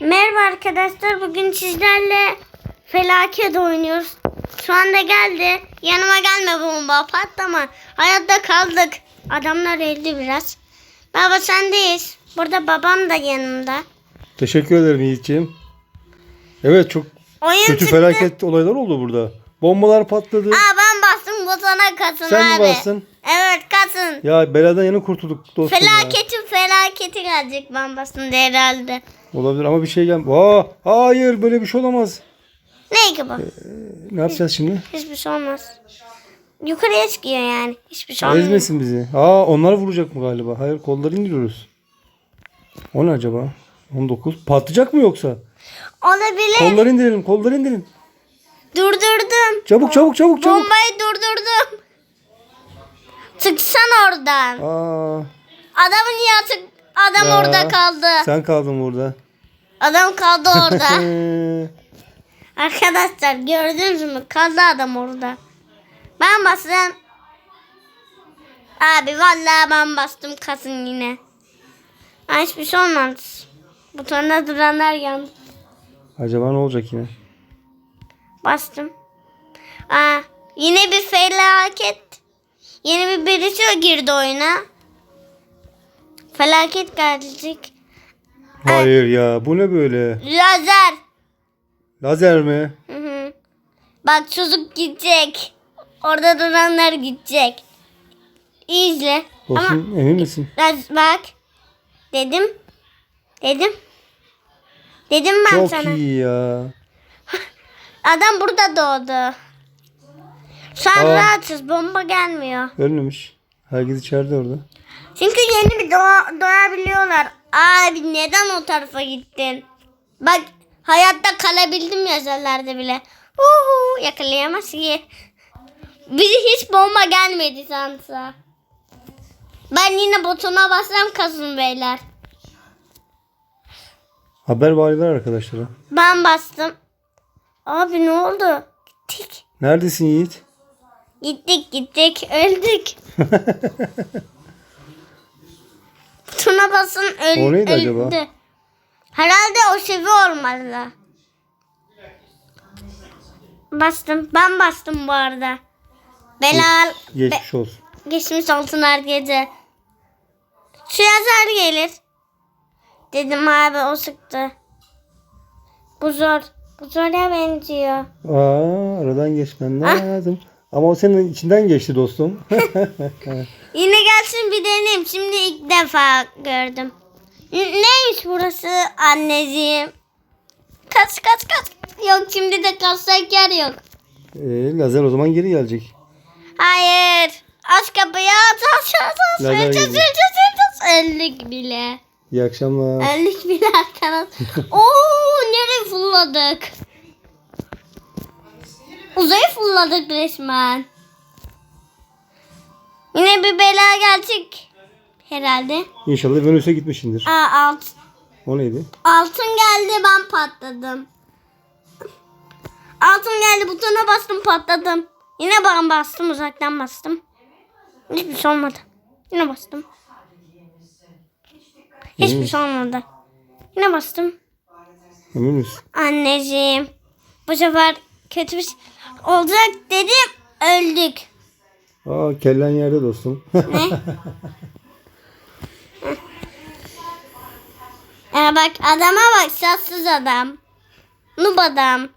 Merhaba arkadaşlar. Bugün sizlerle felaket oynuyoruz. Şu anda geldi. Yanıma gelme bomba patlama. Hayatta kaldık. Adamlar öldü biraz. Baba sendeyiz. Burada babam da yanımda. Teşekkür ederim Yiğit'ciğim. Evet çok Oyun kötü çıktı. felaket olaylar oldu burada. Bombalar patladı. Aa ben bastım butona kasın Sen mi abi. bastın? Evet kasın. Ya beladan yeni kurtulduk dostum ya. Felaketin felaketi gelecek ben bastım da herhalde. Olabilir ama bir şey gel. Aa, hayır böyle bir şey olamaz. Ne ki bu? Ne yapacağız şimdi? Hiçbir şey olmaz. Yukarıya çıkıyor yani. Hiçbir şey olmaz. Ezmesin bizi. Aa onlar vuracak mı galiba? Hayır kolları indiriyoruz. O ne acaba? 19. Patlayacak mı yoksa? Olabilir. Kolları indirelim, kolları indirin. Durdurdum. Çabuk çabuk çabuk çabuk. Bombayı durdurdum. Çıksan oradan. Aa, Adamın yatık adam Ya. orada kaldı. sen kaldın burada. Adam kaldı orada. Arkadaşlar gördünüz mü? Kaldı adam orada. Ben bastım. Abi vallahi ben bastım kasın yine. Ay, hiçbir şey olmaz. Butonda duranlar yandı. Acaba ne olacak yine? Bastım. Aa, yine bir felaket. Yeni bir birisi girdi oyuna. Felaket gelecek. Hayır ya bu ne böyle? Lazer. Lazer mi? Hı hı. Bak çocuk gidecek. Orada duranlar gidecek. İyi izle. Ama Dostum emin misin? laz- bak. Dedim. Dedim. Dedim ben Çok sana. iyi ya. Adam burada doğdu. Şu an Aa. rahatsız. Bomba gelmiyor. Ölmemiş. Herkes içeride orada. Çünkü yeni bir doğa, doyabiliyorlar. Abi neden o tarafa gittin? Bak hayatta kalabildim yazarlarda bile. Uhu, yakalayamaz ki. Bizi hiç bomba gelmedi sansa. Ben yine botona bassam kazın beyler. Haber valiler arkadaşlara. Ben bastım. Abi ne oldu? Gittik. Neredesin Yiğit? Gittik gittik öldük. Butona basın öl O neydi öldü. acaba? Herhalde o sevi olmalı. Bastım. Ben bastım bu arada. Belal. Be- Geçmiş olsun. geçmiş olsun herkese. Şu yazar gelir. Dedim abi o sıktı. Bu zor. Bu zora benziyor. Aa, aradan geçmen Ah. lazım. Ama o senin içinden geçti dostum. Yine gelsin bir deneyim. Şimdi ilk defa gördüm. N- neymiş burası anneciğim? Kaç kaç kaç. Yok şimdi de kaçsak yer yok. ee, lazer o zaman geri gelecek. Hayır. Aç kapıyı aç aç aç aç. Lazer Öleceğiz geliyor. öleceğiz öleceğiz. Öldük bile. İyi akşamlar. Öldük bile arkadaş. Oo nereye fırladık? Uzaya fırladık resmen. Yine bir bela gelecek. Herhalde. İnşallah Venüs'e gitmişsindir. Aa alt, O neydi? altın geldi ben patladım. Altın geldi butona bastım patladım. Yine ben bastım uzaktan bastım. Hiçbir şey olmadı. Yine bastım. Hiçbir şey olmadı. Yine bastım. Emin misin? Anneciğim. Bu sefer kötü bir şey olacak dedim. Öldük. Aa kellen yerde dostum. Ne? Aa, bak adama bak şanssız adam. Noob adam.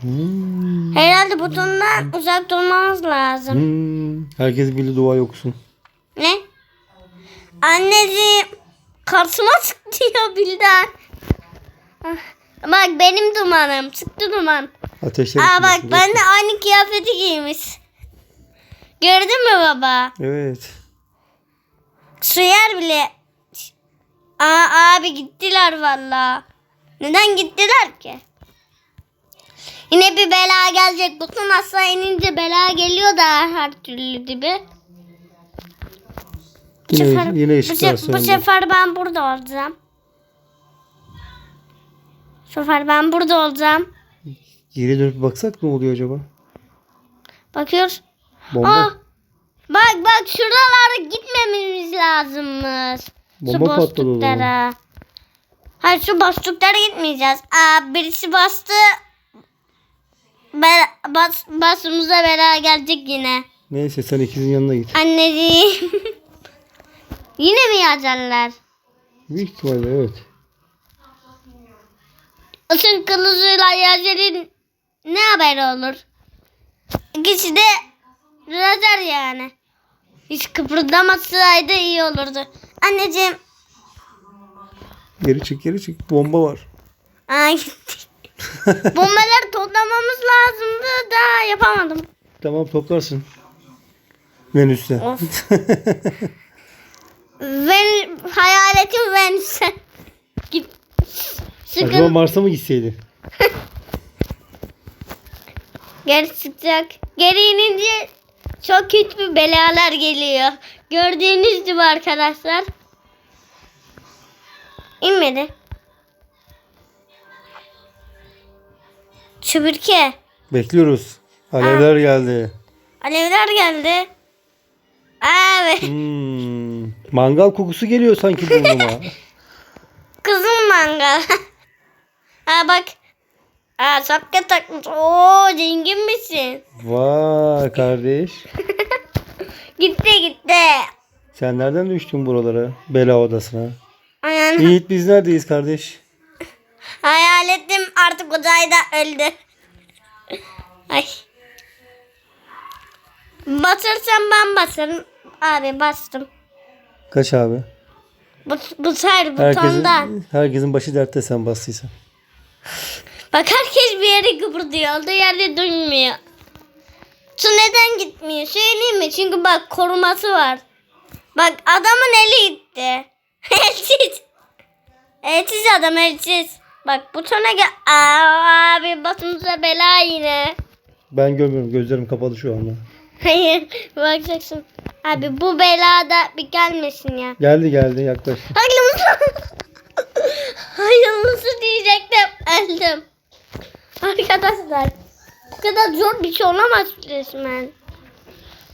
Hmm, Herhalde butondan uzak durmamız lazım. hmm. Herkes bildi dua okusun. Ne? Anneciğim. Karşıma çıktı ya bilden. Ah, Bak benim dumanım. Çıktı duman. Ateşler Aa bak ben de aynı kıyafeti giymiş. Gördün mü baba? Evet. Suyar bile. Aa abi gittiler valla. Neden gittiler ki? Yine bir bela gelecek. Bütün aşağı inince bela geliyor da her türlü gibi. Bu Yine, sefer, yine bu, se- bu sefer ben burada olacağım. Bu sefer ben burada olacağım. Geri dönüp baksak ne oluyor acaba? Bakıyoruz. Bomba. Aa, bak bak şuralara gitmememiz lazımmış. Bomba zaman. boşluklara. Hayır şu boşluklara gitmeyeceğiz. Aa, birisi bastı. Be bas basımıza bela gelecek yine. Neyse sen ikizin yanına git. Anneciğim. yine mi yazarlar? Büyük ihtimalle evet. Isın kılıcıyla yazarın ne haber olur? İkisi de yazar yani. Hiç kıpırdamasaydı iyi olurdu. Anneciğim. Geri çık geri çık. Bomba var. Ay. Bombaları toplamamız lazımdı da yapamadım. Tamam toplarsın. Venüs'te. Ven hayaletim Venüs'e. Git. Acaba. Mars'a mı gitseydi? Geri çıkacak. Geri inince çok kötü bir belalar geliyor. Gördüğünüz gibi arkadaşlar. İnmedi. Süpürge. Bekliyoruz. Alevler geldi. Alevler geldi. Evet. Hmm, mangal kokusu geliyor sanki burnuma. Kızım mangal. ha bak. Ha şapka takmış. Oo zengin misin? Vay kardeş. Gitti gitti. Sen nereden düştün buralara? Bela odasına. Aynen. Yiğit biz neredeyiz kardeş? Hayaletim artık uzayda öldü. Ay. Batırsam ben basarım. Abi bastım. Kaç abi? Bu, bu sefer Herkesin, butondan. herkesin başı dertte sen bastıysan. Bak herkes bir yere kıpırdıyor. Olduğu yerde durmuyor. Su neden gitmiyor? Söyleyeyim mi? Çünkü bak koruması var. Bak adamın eli gitti. elsiz. Elsiz adam elsiz. Bak butona gel. Aa, abi başımıza bela yine. Ben görmüyorum gözlerim kapalı şu anda. Hayır bakacaksın. Abi bu belada bir gelmesin ya. Geldi geldi yaklaştı. Hayırlısı. Hayırlısı diyecektim. Öldüm. Arkadaşlar. Bu kadar zor bir şey olamaz resmen.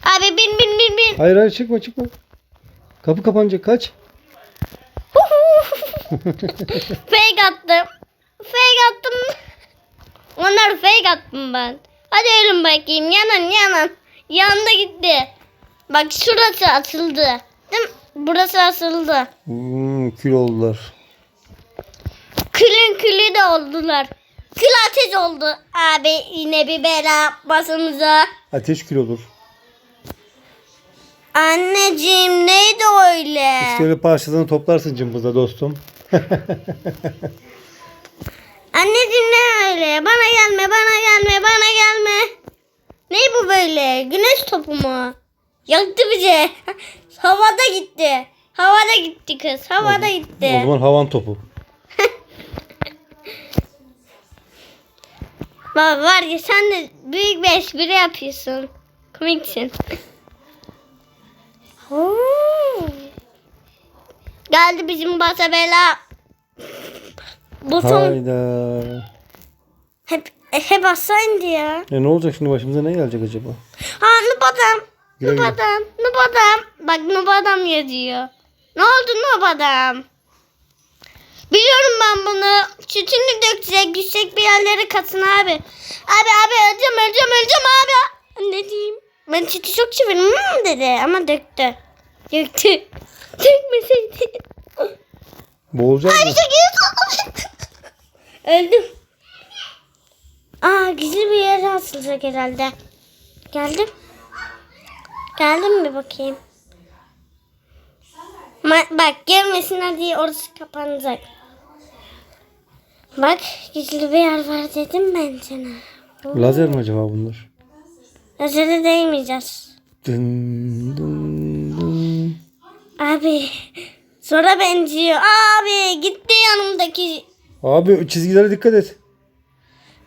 Abi bin bin bin bin. Hayır hayır çıkma çıkma. Kapı kapanacak kaç. fake attım. Fake attım. Onlar fake attım ben. Hadi ölün bakayım. Yanın yanın. Yandı gitti. Bak şurası asıldı. Değil mi? Burası asıldı. Hmm, kül oldular. Külün külü de oldular. Kül ateş oldu. Abi yine bir bela. Ateş kül olur. Anneciğim neydi öyle? Öyle parçalarını toplarsın cımbızla dostum. Anneciğim ne öyle? Bana gelme, bana gelme, bana gelme. Ne bu böyle? Güneş topu mu? Yaktı bizi. Havada gitti. Havada gitti kız. Havada O gitti. zaman havan topu. Baba var ya sen de büyük bir espri yapıyorsun. Komiksin. Oo. Geldi bizim basa bela. Buton Hayda. hep hep aşağı indi ya. E ne olacak şimdi başımıza ne gelecek acaba? Ha Nub adam. Güle adam. Nub adam. Bak Nub adam yazıyor. Ne oldu Nub adam? Biliyorum ben bunu. Sütünü dökecek. Yüksek bir yerlere katın abi. Abi abi öleceğim öleceğim öleceğim abi. Ne diyeyim? Ben sütü çok severim hmm, dedi ama döktü. Döktü. Dökmeseydi. Boğulacak mı? Öldüm. Aa gizli bir yere asılacak herhalde. Geldim. Geldim mi bakayım? Ma- bak gelmesinler diye orası kapanacak. Bak gizli bir yer var dedim ben sana. Lazer mi acaba bunlar? Lazere değmeyeceğiz. Dın dın dın. Abi sonra benziyor. Abi gitti yanımdaki. Abi çizgilere dikkat et.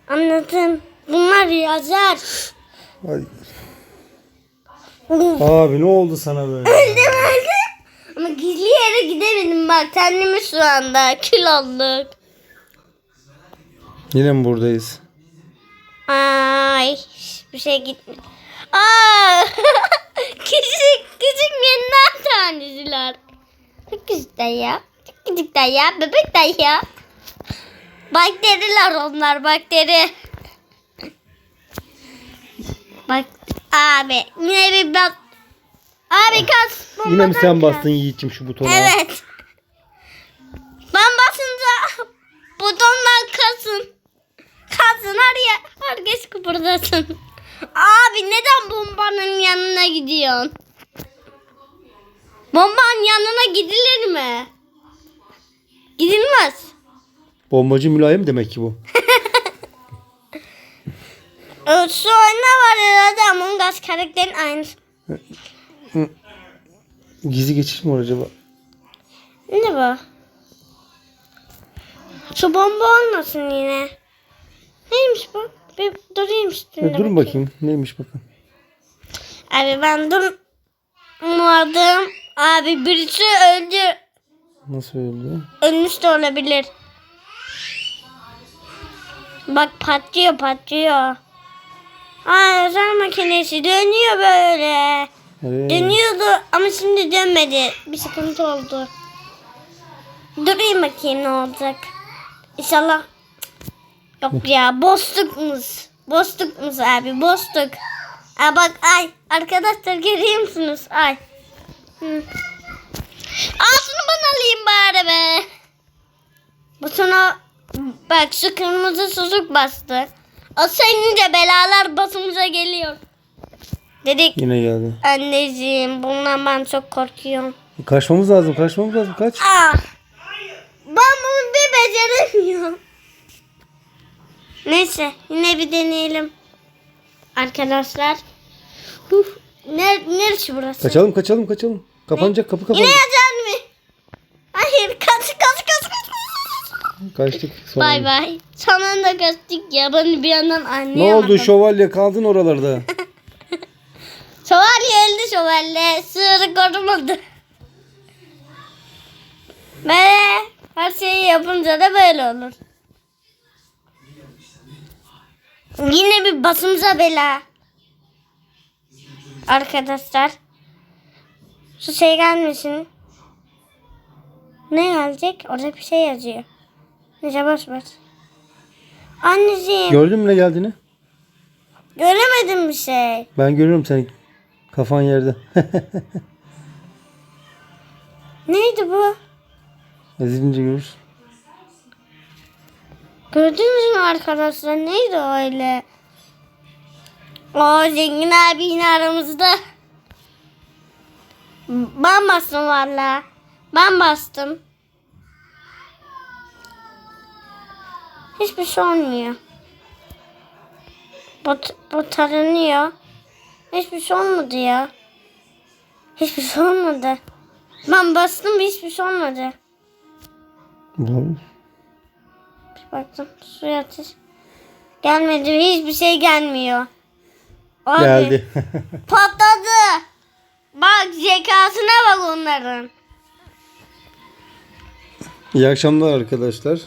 Anladım. Bunlar yazar. Ay. Abi ne oldu sana böyle? Öldüm öldüm. Ama gizli yere gidemedim bak kendimi şu anda kül olduk. Yine mi buradayız? Ay bir şey gitmedi. Aa küçük küçük minnak taneciler. Çok güzel ya. Çok Küçükler ya. Bebekler ya. Bakteriler onlar bakteri. Bak abi yine bir bak. Abi kas. Yine mi sen bastın Yiğit'cim şu butona? Evet. Ben basınca butonlar kasın. Kasın her yer. Herkes kıpırdasın. Abi neden bombanın yanına gidiyorsun? Bombanın yanına gidilir mi? Gidilmez. Bombacı mülayim demek ki bu. Şu oyunda var herhalde Among Us karakterin aynısı. Gizli geçiş mi var acaba? Ne bu? Şu bomba olmasın yine. Neymiş bu? Bir durayım üstünde. E, durun bakayım. Neymiş bakın. Abi ben durmadım. Abi birisi öldü. Nasıl öldü? Ölmüş de olabilir. Bak patlıyor patlıyor. Aa özel makinesi dönüyor böyle. Evet. Dönüyordu ama şimdi dönmedi. Bir sıkıntı oldu. Durayım bakayım ne olacak. İnşallah. Yok ya bostukmuş. Bostukmuş abi bostuk. Aa bak ay arkadaşlar görüyor musunuz? Ay. Hı. Aa şunu ben alayım bari be. Bu sana bak şu kırmızı susuk bastı. O senince belalar basımıza geliyor. Dedik Yine geldi. Anneciğim bundan ben çok korkuyorum. Kaçmamız lazım. Kaçmamız lazım. Kaç. Ah! Ben bunu bir beceremiyorum. Neyse yine bir deneyelim. Arkadaşlar. Uf, ner neresi burası? Kaçalım kaçalım kaçalım. Kapanacak kapı Yine kapanacak. yazacak mı? Hayır kaç kaç kaç kaç. Kaçtık. Sonra. Bay bay. Sonunda kaçtık ya ben bir yandan Ne anlayamadım. oldu şövalye kaldın oralarda. Şövalye öldü şövalye. Sığırı korumadı. Böyle her şeyi yapınca da böyle olur. Yine bir basımıza bela. Arkadaşlar. Şu şey gelmesin. Ne gelecek? Orada bir şey yazıyor. Neyse boş boş. Anneciğim. Gördün mü ne geldiğini? göremedim bir şey. Ben görüyorum seni. Kafan yerde. Neydi bu? Ezilince görürsün. Gördünüz mü arkadaşlar? Neydi öyle? O zengin abi yine aramızda. Ben bastım valla. Ben bastım. Hiçbir şey olmuyor. Bu, bu taranıyor. Hiçbir şey olmadı ya. Hiçbir şey olmadı. Ben bastım hiçbir şey olmadı. Doğru. Baktım suya ateş. Gelmedi hiçbir şey gelmiyor. Abi, Geldi. Patladı. Bak zekasına bak onların. İyi akşamlar arkadaşlar.